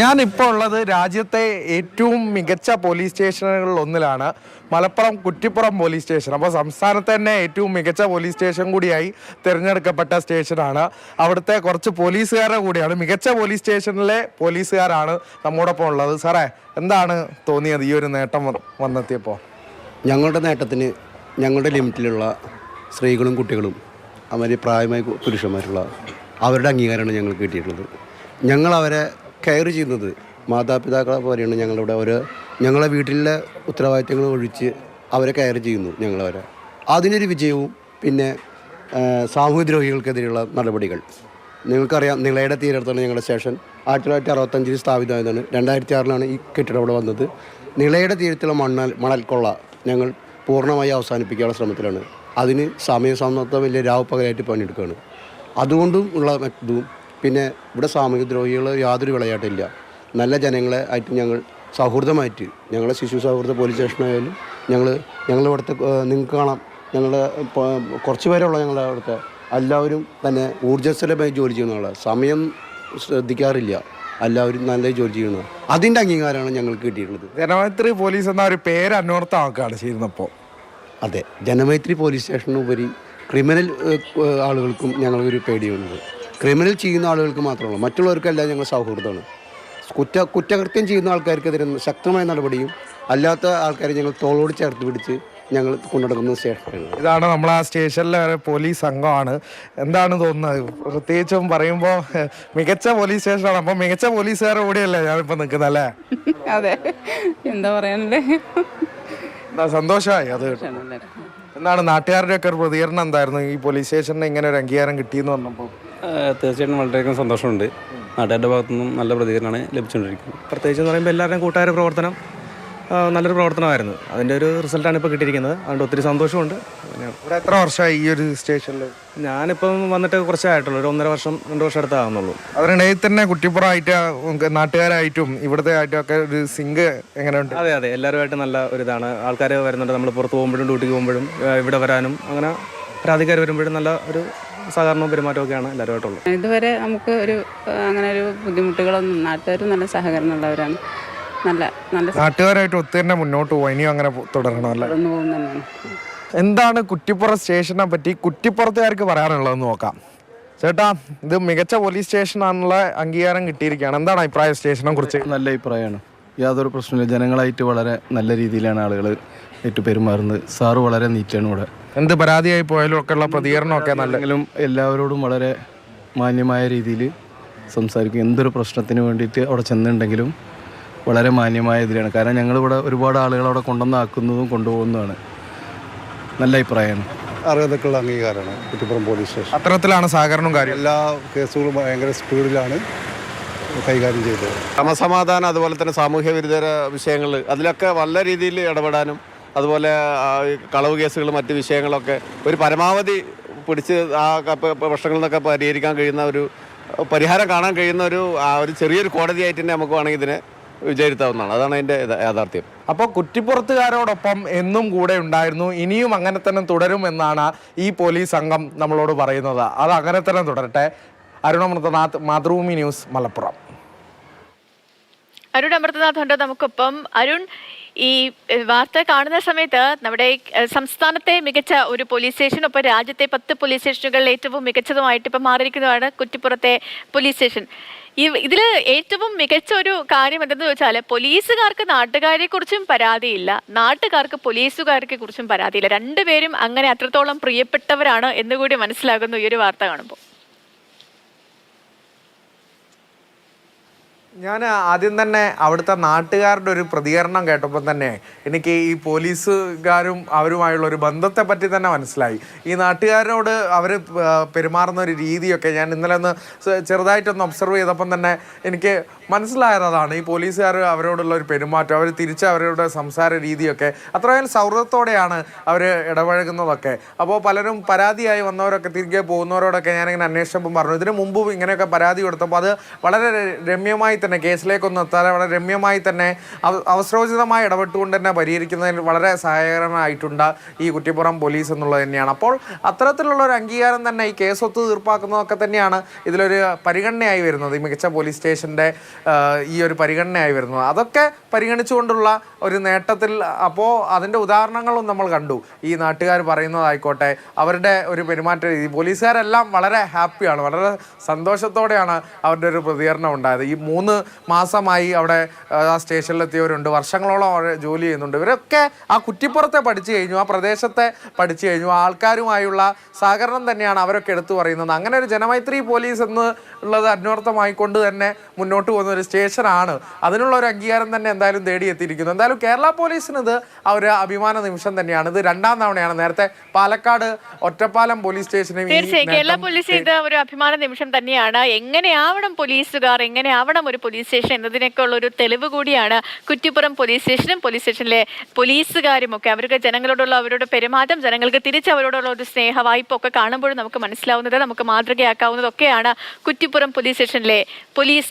ഞാൻ ഇപ്പോൾ ഉള്ളത് രാജ്യത്തെ ഏറ്റവും മികച്ച പോലീസ് സ്റ്റേഷനുകളിൽ ഒന്നിലാണ്. Malappuram Kuttippuram police station. അപ്പോൾ സംസ്ഥാനത്തെ തന്നെ ഏറ്റവും മികച്ച പോലീസ് സ്റ്റേഷൻ കൂടിയായി തിരഞ്ഞെടുക്കപ്പെട്ട സ്റ്റേഷനാണ്. അവിടുത്തെ കുറച്ച് പോലീസുകാരെ കൂടിയാണ്. മികച്ച പോലീസ് സ്റ്റേഷനിലെ പോലീസുകാരാണ് നമ്മോടൊപ്പം ഉള്ളത്. സാറേ എന്താണ് തോന്നിയത്? ഈ ഒരു നേട്ടം വന്നെത്തിയപ്പോൾ ഞങ്ങളുടെ നേട്ടത്തിന് ഞങ്ങളുടെ ലിമിറ്റിലുള്ള സ്ത്രീകളും കുട്ടികളും അവർ പ്രായമായ പുരുഷന്മാരുള്ള അവരുടെ അംഗീകാരമാണ് ഞങ്ങൾക്ക് കിട്ടിയിട്ടുള്ളത്. ഞങ്ങൾ അവരെ കെയർ ചെയ്യുന്നത്. മാതാപിതാക്കളെ പോലെയാണ് ഞങ്ങളിവിടെ ഒരു ഞങ്ങളെ വീട്ടിലെ ഉത്തരവാദിത്തങ്ങൾ ഒഴിച്ച് അവരെ കെയർ ചെയ്യുന്നു ഞങ്ങളവരെ അതിനൊരു വിജയവും പിന്നെ സാമൂഹ്യ സാമൂഹ്യദ്രോഹികൾക്കെതിരെയുള്ള നടപടികൾ. നിങ്ങൾക്കറിയാം നിളയുടെ തീരത്താണ് ഞങ്ങളുടെ സ്റ്റേഷൻ. ആയിരത്തി തൊള്ളായിരത്തി അറുപത്തഞ്ചിൽ സ്ഥാപിതമായതാണ്. രണ്ടായിരത്തി ആറിലാണ് ഈ കെട്ടിടം ഇവിടെ വന്നത്. നിളയുടെ തീരത്തുള്ള മണ്ണൽ മണൽക്കൊള്ള ഞങ്ങൾ പൂർണമായി അവസാനിപ്പിക്കാനുള്ള ശ്രമത്തിലാണ്. അതിന് സമയസമ്മതം വലിയ രാവ് പകലായിട്ട് പണിയെടുക്കുകയാണ്. അതുകൊണ്ടും ഉള്ള ഇതും പിന്നെ ഇവിടെ സാമൂഹ്യദ്രോഹികൾ യാതൊരു വിളയാട്ടില്ല. നല്ല ജനങ്ങളെ ആയിട്ട് ഞങ്ങൾ സൗഹൃദമായിട്ട് ഞങ്ങളെ ശിശു സൗഹൃദ പോലീസ് സ്റ്റേഷനായാലും ഞങ്ങൾ ഞങ്ങളെ ഇവിടുത്തെ നിങ്ങൾക്ക് കാണാം. ഞങ്ങളുടെ കുറച്ച് പേരുള്ള ഞങ്ങളുടെ അവിടുത്തെ എല്ലാവരും തന്നെ ഊർജസ്വലമായി ജോലി ചെയ്യുന്ന സമയം ശ്രദ്ധിക്കാറില്ല. എല്ലാവരും നല്ല ജോലി ചെയ്യുന്നത് അതിന്റെ അംഗീകാരമാണ് ഞങ്ങൾക്ക് കിട്ടിയിട്ടുള്ളത്. ജനമൈത്രി പോലീസ് എന്ന ഒരു പേര് അന്വർത്ഥമാക്കുകയാണ് ചെയ്യുന്നപ്പോൾ അതെ. ജനമൈത്രി പോലീസ് സ്റ്റേഷനുപരി ക്രിമിനൽ ആളുകൾക്കും ഞങ്ങൾക്കൊരു പേടിയുണ്ട് ക്രിമിനൽ ചെയ്യുന്ന ആളുകൾക്ക് മാത്രമല്ല മറ്റുള്ളവർക്കെല്ലാം ഞങ്ങൾ സൗഹൃദമാണ്. കുറ്റ കുറ്റകൃത്യം ചെയ്യുന്ന ആൾക്കാർക്കെതിരെ ശക്തമായ നടപടിയും അല്ലാത്ത ആൾക്കാരെ ഞങ്ങൾ തോളോട് ചേർത്ത് പിടിച്ച് ഞങ്ങൾ കൊണ്ടുനടക്കുന്ന സ്റ്റേഷനാണ് ഇതാണ് നമ്മൾ ആ സ്റ്റേഷനിലെ ഒരു പോലീസ് സംഘമാണ്. എന്താണ് തോന്നുന്നത്? പ്രത്യേകിച്ചും പറയുമ്പോൾ മികച്ച പോലീസ് സ്റ്റേഷനാണ്. അപ്പം മികച്ച പോലീസുകാരുടെ കൂടെയല്ലേ ഞാനിപ്പോൾ നിൽക്കുന്നത് അല്ലേ? അതെ. എന്താ പറയാനല്ലേ എന്താ സന്തോഷമായി അത് എന്താണ് നാട്ടുകാരുടെ ഒക്കെ ഒരു പ്രതികരണം എന്തായിരുന്നു? ഈ പോലീസ് സ്റ്റേഷനിൽ ഇങ്ങനെ ഒരു അംഗീകാരം കിട്ടിയെന്ന് പറഞ്ഞപ്പോൾ തീർച്ചയായിട്ടും വളരെയധികം സന്തോഷമുണ്ട്. നാട്ടുകാരുടെ ഭാഗത്തു നിന്നും നല്ല പ്രതികരണമാണ് ലഭിച്ചുകൊണ്ടിരിക്കുന്നത്. പ്രത്യേകിച്ച് എന്ന് പറയുമ്പോൾ എല്ലാവരുടെയും കൂട്ടുകാർ പ്രവർത്തനം നല്ലൊരു പ്രവർത്തനമായിരുന്നു. അതിന്റെ ഒരു റിസൾട്ടാണ് ഇപ്പോൾ കിട്ടിയിരിക്കുന്നത്. അതുകൊണ്ട് ഒത്തിരി സന്തോഷമുണ്ട്. ഇവിടെ എത്ര വർഷമായി ഈ ഒരു സ്റ്റേഷനിൽ ഞാനിപ്പം വന്നിട്ട് കുറച്ചായിട്ടുള്ളൂ ഒരു ഒന്നര വർഷം രണ്ട് വർഷം അടുത്താകുന്നുള്ളൂ അതിനിടയിൽ തന്നെ കുട്ടിപ്പുറമായിട്ട് നാട്ടുകാരായിട്ടും ഇവിടുത്തെ ആയിട്ടും ഒക്കെ ഒരു സിങ്ക് എങ്ങനെയുണ്ട്? അതെ അതെ. എല്ലാവരുമായിട്ട് നല്ല ഒരു ഇതാണ് ആൾക്കാർ വരുന്നുണ്ട്. നമ്മൾ പുറത്ത് പോകുമ്പോഴും ഡ്യൂട്ടിക്ക് പോകുമ്പോഴും ഇവിടെ വരാനും അങ്ങനെ പരാതിക്കാർ വരുമ്പോഴും നല്ല ഒരു സഹകരണവും പെരുമാറ്റമൊക്കെയാണ് എല്ലാവരുമായിട്ടുള്ളത്. ഇതുവരെ നമുക്ക് ഒരു അങ്ങനെ ഒരു ബുദ്ധിമുട്ടുകളൊന്നും നാട്ടുകാർ നല്ല സഹകരണമുള്ളവരാണ് നല്ല നല്ല നാട്ടുകാരായിട്ട് ഒത്തിരി തന്നെ മുന്നോട്ട് പോകും ഇനിയും അങ്ങനെ തുടരണം അല്ലേ? തുടർന്ന് എന്താണ് കുറ്റിപ്പുറം സ്റ്റേഷനെ പറ്റി കുറ്റിപ്പുറത്തുകാർക്ക് പറയാനുള്ളതെന്ന് നോക്കാം. ചേട്ടാ ഇത് മികച്ച പോലീസ് സ്റ്റേഷനാണെന്നുള്ള അംഗീകാരം കിട്ടിയിരിക്കുകയാണ്. എന്താണ് അഭിപ്രായം സ്റ്റേഷനെ കുറിച്ച്? നല്ല അഭിപ്രായമാണ്. യാതൊരു പ്രശ്നമില്ല ജനങ്ങളായിട്ട് വളരെ നല്ല രീതിയിലാണ് ആളുകൾ ഏറ്റു പെരുമാറുന്നത്. സാറ് വളരെ നീറ്റാണ് ഇവിടെ. എന്ത് പരാതിയായി പോയാലും ഒക്കെ ഉള്ള പ്രതികരണമൊക്കെ നല്ലെങ്കിലും എല്ലാവരോടും വളരെ മാന്യമായ രീതിയിൽ സംസാരിക്കും. എന്തൊരു പ്രശ്നത്തിന് വേണ്ടിയിട്ട് അവിടെ ചെന്നുണ്ടെങ്കിലും വളരെ മാന്യമായ ഇതിലാണ് കാരണം ഞങ്ങളിവിടെ ഒരുപാട് ആളുകൾ അവിടെ കൊണ്ടുവന്നാക്കുന്നതും കൊണ്ടുപോകുന്നതാണ്. നല്ല അഭിപ്രായമാണ്. അർഹതക്കുള്ള അംഗീകാരമാണ് കുറ്റിപ്പുറം പോലീസ് സ്റ്റേഷൻ. അത്തരത്തിലാണ് സഹകരണവും കാര്യം എല്ലാ കേസുകളും ഭയങ്കര സ്പീഡിലാണ് കൈകാര്യം ചെയ്തത്. ക്രമസമാധാനം അതുപോലെ തന്നെ സാമൂഹ്യ വിരുദ്ധ വിഷയങ്ങൾ അതിലൊക്കെ നല്ല രീതിയിൽ ഇടപെടാനും അതുപോലെ കളവ് കേസുകൾ മറ്റ് വിഷയങ്ങളൊക്കെ ഒരു പരമാവധി പിടിച്ച് ആ പ്രശ്നങ്ങളിൽ നിന്നൊക്കെ പരിഹരിക്കാൻ കഴിയുന്ന ഒരു പരിഹാരം കാണാൻ കഴിയുന്ന ഒരു ഒരു ചെറിയൊരു കോടതിയായിട്ട് തന്നെ നമുക്ക് വേണമെങ്കിൽ ഇതിനെ വിചാരിത്താവുന്നതാണ് അതാണ് അതിന്റെ യാഥാർത്ഥ്യം. അപ്പോൾ കുറ്റിപ്പുറത്തുകാരോടൊപ്പം എന്നും കൂടെ ഉണ്ടായിരുന്നു ഇനിയും അങ്ങനെ തന്നെ തുടരും എന്നാണ് ഈ പോലീസ് സംഘം നമ്മളോട് പറയുന്നത്. അത് അങ്ങനെ തന്നെ തുടരട്ടെ. അരുണമൃതനാഥ് മാതൃഭൂമി ന്യൂസ് മലപ്പുറം. അരുൺ അമൃതനാഥ് ഉണ്ട് നമുക്കൊപ്പം. അരുൺ ഈ വാർത്ത കാണുന്ന സമയത്ത് നമ്മുടെ സംസ്ഥാനത്തെ മികച്ച ഒരു പോലീസ് സ്റ്റേഷൻ ഒപ്പം രാജ്യത്തെ പത്ത് പോലീസ് സ്റ്റേഷനുകളിൽ ഏറ്റവും മികച്ചതുമായിട്ട് ഇപ്പം മാറിയിരിക്കുന്നതാണ് കുറ്റിപ്പുറത്തെ പോലീസ് സ്റ്റേഷൻ ഈ ഇതിൽ ഏറ്റവും മികച്ച ഒരു കാര്യം എന്തെന്ന് ചോദിച്ചാൽ പോലീസുകാർക്ക് നാട്ടുകാരെ കുറിച്ചും പരാതിയില്ല. നാട്ടുകാർക്ക് പോലീസുകാരെ കുറിച്ചും പരാതിയില്ല. രണ്ടുപേരും അങ്ങനെ അത്രത്തോളം പ്രിയപ്പെട്ടവരാണ് എന്നുകൂടി മനസ്സിലാകുന്നു ഈ ഒരു വാർത്ത കാണുമ്പോൾ. ഞാൻ ആദ്യം തന്നെ അവിടുത്തെ നാട്ടുകാരുടെ ഒരു പ്രതികരണം കേട്ടപ്പോൾ തന്നെ എനിക്ക് ഈ പോലീസുകാരും അവരുമായുള്ള ഒരു ബന്ധത്തെ പറ്റി തന്നെ മനസ്സിലായി. ഈ നാട്ടുകാരോട് അവർ പെരുമാറുന്ന ഒരു രീതിയൊക്കെ ഞാൻ ഇന്നലെ ഒന്ന് ചെറുതായിട്ടൊന്ന് ഒബ്സർവ് ചെയ്തപ്പം തന്നെ എനിക്ക് മനസ്സിലായതാണ്. ഈ പോലീസുകാർ അവരോടുള്ള ഒരു പെരുമാറ്റം അവർ തിരിച്ച് അവരുടെ സംസാര രീതിയൊക്കെ അത്രയും സൗഹൃദത്തോടെയാണ് അവർ ഇടപഴകുന്നതൊക്കെ. അപ്പോൾ പലരും പരാതിയായി വന്നവരൊക്കെ തിരികെ പോകുന്നവരോടൊക്കെ ഞാനിങ്ങനെ അന്വേഷിച്ചപ്പം പറഞ്ഞു ഇതിനു മുമ്പും ഇങ്ങനെയൊക്കെ പരാതി കൊടുത്തപ്പോൾ അത് വളരെ രമ്യമായി തന്നെ കേസിലേക്കൊന്നും എത്താതെ വളരെ രമ്യമായി തന്നെ അവ- അവസരോചിതമായി ഇടപെട്ടുകൊണ്ട് തന്നെ പരിഹരിക്കുന്നതിന് വളരെ സഹായകരമായിട്ടുണ്ട് ഈ കുറ്റിപ്പുറം പോലീസ് എന്നുള്ളത് തന്നെയാണ്. അപ്പോൾ അത്തരത്തിലുള്ള ഒരു അംഗീകാരം തന്നെ ഈ കേസ് ഒത്തു തീർപ്പാക്കുന്നതൊക്കെ തന്നെയാണ് ഇതിലൊരു പരിഗണനയായി വരുന്നത്. ഈ മികച്ച പോലീസ് സ്റ്റേഷന്റെ ഈ ഒരു പരിഗണനയായി വരുന്നത്. അതൊക്കെ പരിഗണിച്ചുകൊണ്ടുള്ള ഒരു നേട്ടത്തിൽ അപ്പോൾ അതിന്റെ ഉദാഹരണങ്ങളും നമ്മൾ കണ്ടു. ഈ നാട്ടുകാർ പറയുന്നതായിക്കോട്ടെ അവരുടെ ഒരു പെരുമാറ്റ രീതി. പോലീസുകാരെല്ലാം വളരെ ഹാപ്പിയാണ് വളരെ സന്തോഷത്തോടെയാണ് അവരുടെ ഒരു പ്രതികരണം ഉണ്ടായത്. ഈ മൂന്ന് മാസമായി അവിടെ ആ, സ്റ്റേഷനിലെത്തിയവരുണ്ട്. വർഷങ്ങളോളം അവിടെ ജോലി ചെയ്യുന്നുണ്ട്. ഇവരൊക്കെ ആ കുറ്റിപ്പുറത്തെ പഠിച്ചു കഴിഞ്ഞു ആ പ്രദേശത്തെ പഠിച്ചു കഴിഞ്ഞു. ആൾക്കാരുമായുള്ള സഹകരണം തന്നെയാണ് അവരൊക്കെ എടുത്തു പറയുന്നത്. അങ്ങനെ ഒരു ജനമൈത്രി പോലീസ് എന്ന് ഉള്ളത് അന്വർത്ഥമായിക്കൊണ്ട് തന്നെ മുന്നോട്ട് പോകുന്ന ഒരു സ്റ്റേഷനാണ്. അതിനുള്ള ഒരു അംഗീകാരം തന്നെ എന്തായാലും തേടിയെത്തിയിരിക്കുന്നു എന്തായാലും കേരള പോലീസിന് ഇത് ആ ഒരു അഭിമാന നിമിഷം തന്നെയാണ്. ഇത് രണ്ടാം തവണയാണ്. നേരത്തെ പാലക്കാട് ഒറ്റപ്പാലം പോലീസ് സ്റ്റേഷനും തീർച്ചയായും. കേരള പോലീസ് ഇത് ഒരു അഭിമാന നിമിഷം തന്നെയാണ്. എങ്ങനെയാവണം പോലീസുകാർ? എങ്ങനെയാവണം ഒരു പോലീസ് സ്റ്റേഷൻ എന്നതിനൊക്കെ ഉള്ള ഒരു തെളിവ് കൂടിയാണ് കുറ്റിപ്പുറം പോലീസ് സ്റ്റേഷനും പോലീസ് സ്റ്റേഷനിലെ പോലീസുകാരും ഒക്കെ അവർക്ക് ജനങ്ങളോടുള്ള അവരുടെ പെരുമാറ്റം ജനങ്ങൾക്ക് തിരിച്ച് അവരോടുള്ള ഒരു സ്നേഹ വായ്പ ഒക്കെ കാണുമ്പോഴും നമുക്ക് മനസ്സിലാവുന്നത് നമുക്ക് മാതൃകയാക്കാവുന്നതൊക്കെയാണ് കുറ്റിപ്പുറം പോലീസ് സ്റ്റേഷനിലെ പോലീസ്